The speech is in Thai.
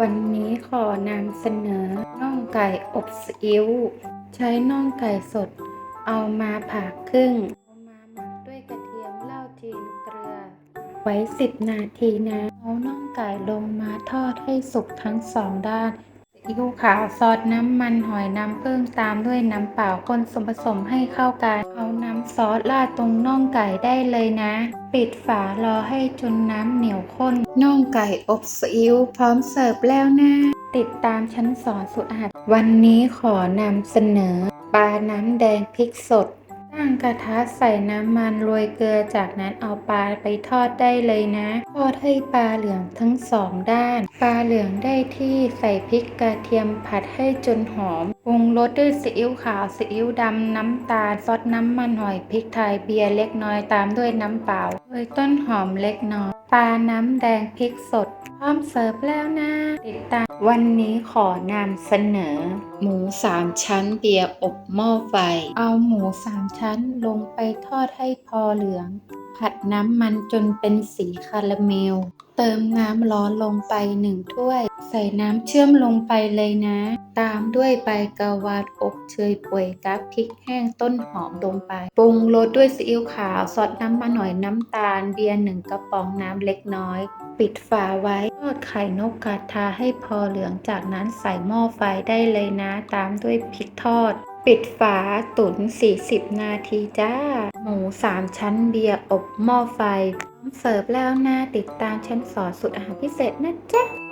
วันนี้ขอนำเสนอน่องไก่อบซีอิ๊วใช้น่องไก่สด เอามาผ่าครึ่งเอามาหมักด้วยกระเทียมเหล้าจีนเกลือ ไว้ 10 นาทีนะ เอาน่องไก่ลงมาทอดให้สุกทั้งสองด้าน ซีอิ๊วขาวซอสน้ำมันหอยน้ำผึ้งตามด้วยน้ำเปล่าคนส่วนผสมให้เข้ากัน เอาน้ำซอสราดตรงน่องไก่ได้เลยนะ ปิดฝารอให้จนน้ำเหนียวข้นน่องไก่อบซีอิ๊วพร้อมเสิร์ฟแล้วนะ ติดตามชั้นสอนสูตรอาหารวันนี้ขอนำเสนอปลาน้ำแดงพริกสด ตั้งกระทะใส่น้ำมันโรยเกลือจากนั้นเอาปลาไปทอดได้เลยนะ ทอดให้ปลาเหลืองทั้งสองด้าน ปลาเหลืองได้ที่ใส่พริกกระเทียมผัดให้จนหอม ปรุงรสด้วยซีอิ๊วขาวซีอิ๊วดำน้ำตาลซอสน้ำมันหอยพริกไทยเบียร์เล็กน้อยตามด้วยน้ำเปล่าโรยต้นหอมเล็กน้อยปลาน้ำแดงพริกสด พร้อมเสิร์ฟแล้วนะติดตามวันนี้ขอนำเสนอ หมูสามชั้นเบียร์อบหม้อไฟ เอาหมูสามชั้นลงไปทอดให้พอเหลือง ผัดน้ำมันจนเป็นสีคาราเมล เติมน้ำร้อนลงไปหนึ่งถ้วย ใส่น้ำเชื่อมลงไปเลยนะ ตามด้วยใบกะวาดอบเชยป่วยกับพริกแห้งต้นหอมลงไป ปรุงรสด้วยซีอิ๊วขาว ซอสน้ำมันหน่อยน้ำตาล เบียร์หนึ่งกระป๋องน้ำเล็กน้อย ปิดฝาไว้ทอดไข่นกกระทาให้พอเหลือง จากนั้นใส่หม้อไฟได้เลยนะ ตามด้วยพริกทอด ปิดฝาตุ๋น 40 นาทีจ้า หมู 3 ชั้นเบียร์อบหม้อไฟ เสิร์ฟแล้วนะติดตามชั้นสอนสุดอาหารพิเศษนะจ๊ะ